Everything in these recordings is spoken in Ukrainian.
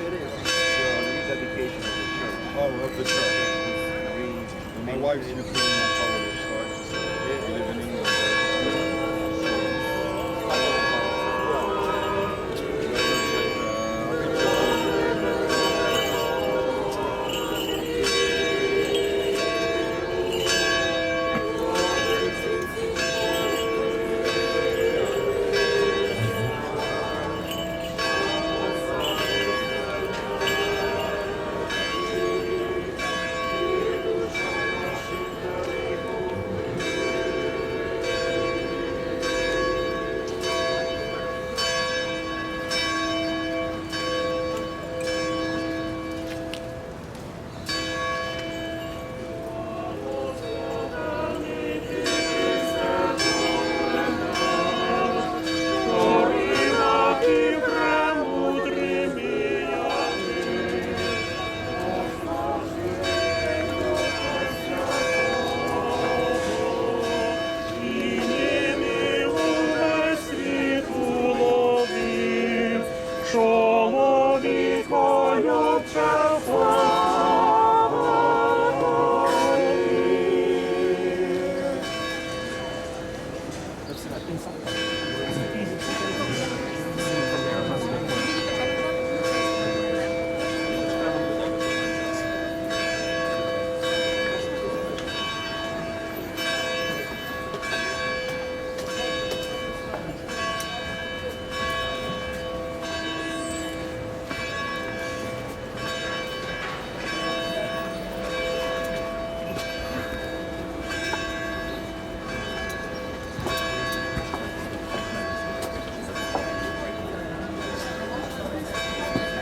It is. The uh, rededication of the church. Oh, of the church. My wife's Ukrainian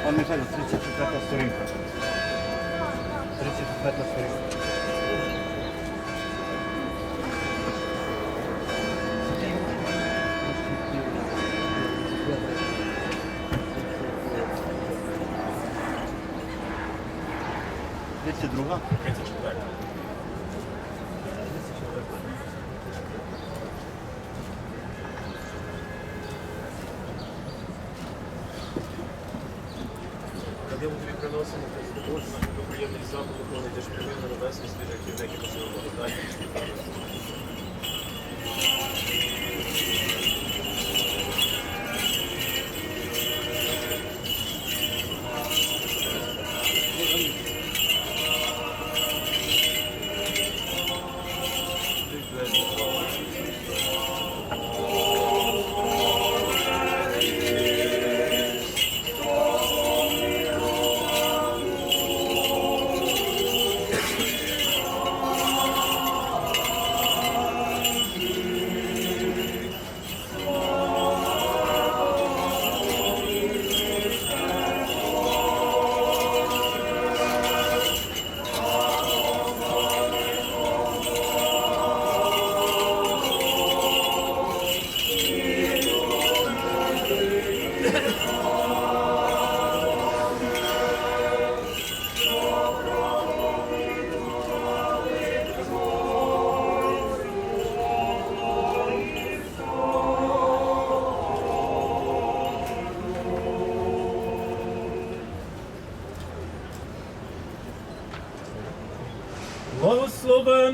Пане Михайло, 34 сторінка. 34 сторінка. Тридцять друга? Кадилу тобі приносимо Христу Божу, на ж прямий на небесний свіжих які посилив благодаті.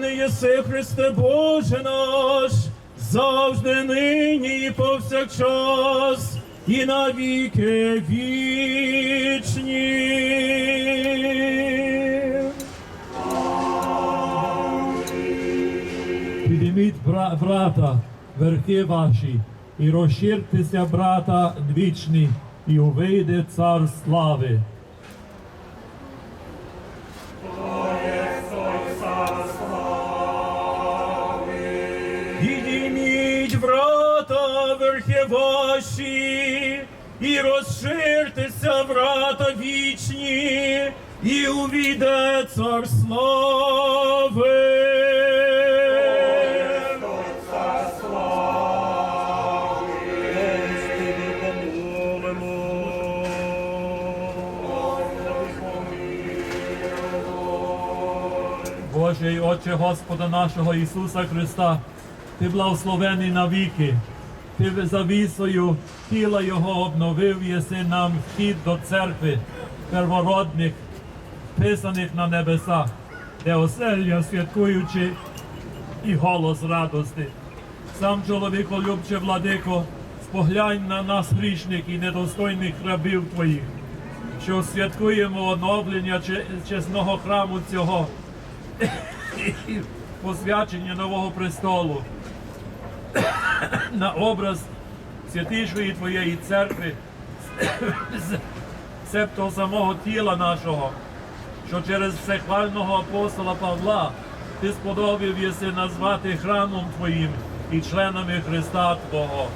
Благословений єси Христе Боже наш, завжди нині і повсякчас, і навіки вічні. Підійміть бра- брата, верхи ваші, і розширтеся, брата, двічні, і увійде цар слави. Врата ваші, і розширтеся врата вічні, і увійде цар слави. Боже і Отче Господа нашого Ісуса Христа, Ти благословений навіки. Ти завісою тіла Його обновив єси нам вхід до церкви первородних, писаних на небесах, де оселя святкуючи і голос радости. Сам чоловіколюбче владико, споглянь на нас грішних і недостойних рабів твоїх, що святкуємо оновлення чесного храму цього посвячення нового престолу на образ святішої Твоєї церкви, себто самого тіла нашого, що через всехвального апостола Павла ти сподобав єси назвати храмом Твоїм і членами Христа Твого.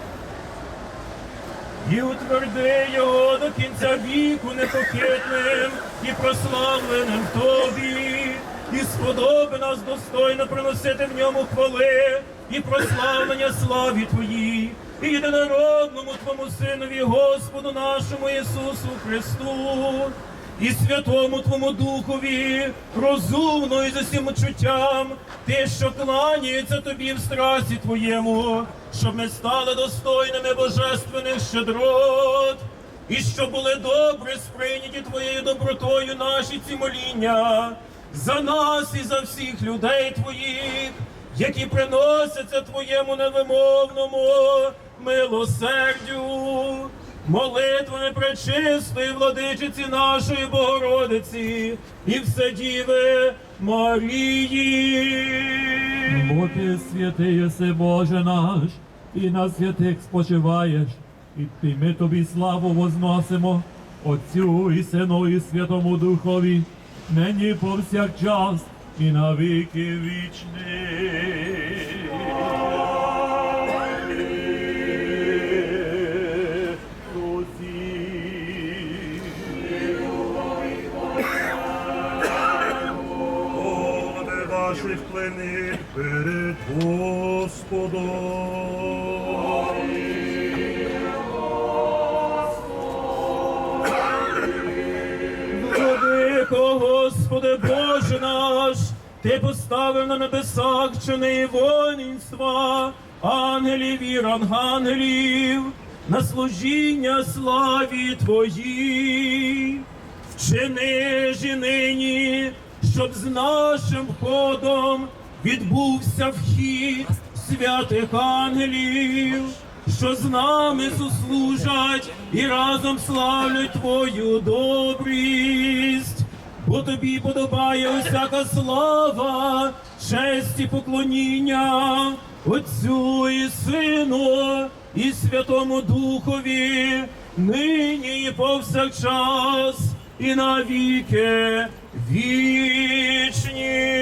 І утверди його до кінця віку непохитним і прославленим тобі, і сподоби нас достойно приносити в ньому хвали і прославлення славі Твоїй, і єдинородному Твому Синові, Господу нашому Ісусу Христу, і святому Твому Духові, розумно і з усім чуттям, ти, що кланяється тобі в страсі Твоєму, щоб ми стали достойними божественних щедрот, і щоб були добре сприйняті Твоєю добротою наші ці моління за нас і за всіх людей Твоїх, які приносяться Твоєму невимовному милосердю, молитвами пречистої владичиці нашої Богородиці і Вседіви Марії. Бо ти святий єси Боже наш, і на святих спочиваєш, і ми тобі славу возносимо, Отцю і Сину і Святому Духові, нині повсякчас і на віки вічні. Перед Господом. Ти поставив на небесах чини воїнства, ангелів і рангангелів, на служіння славі Твоїй. Вчини ж нині, щоб з нашим входом відбувся вхід святих ангелів, що з нами сослужать і разом славлять Твою добрість. Бо тобі подобає усяка слава, честь і поклоніння Отцю і Сину і Святому Духові, нині і повсякчас, і навіки вічні.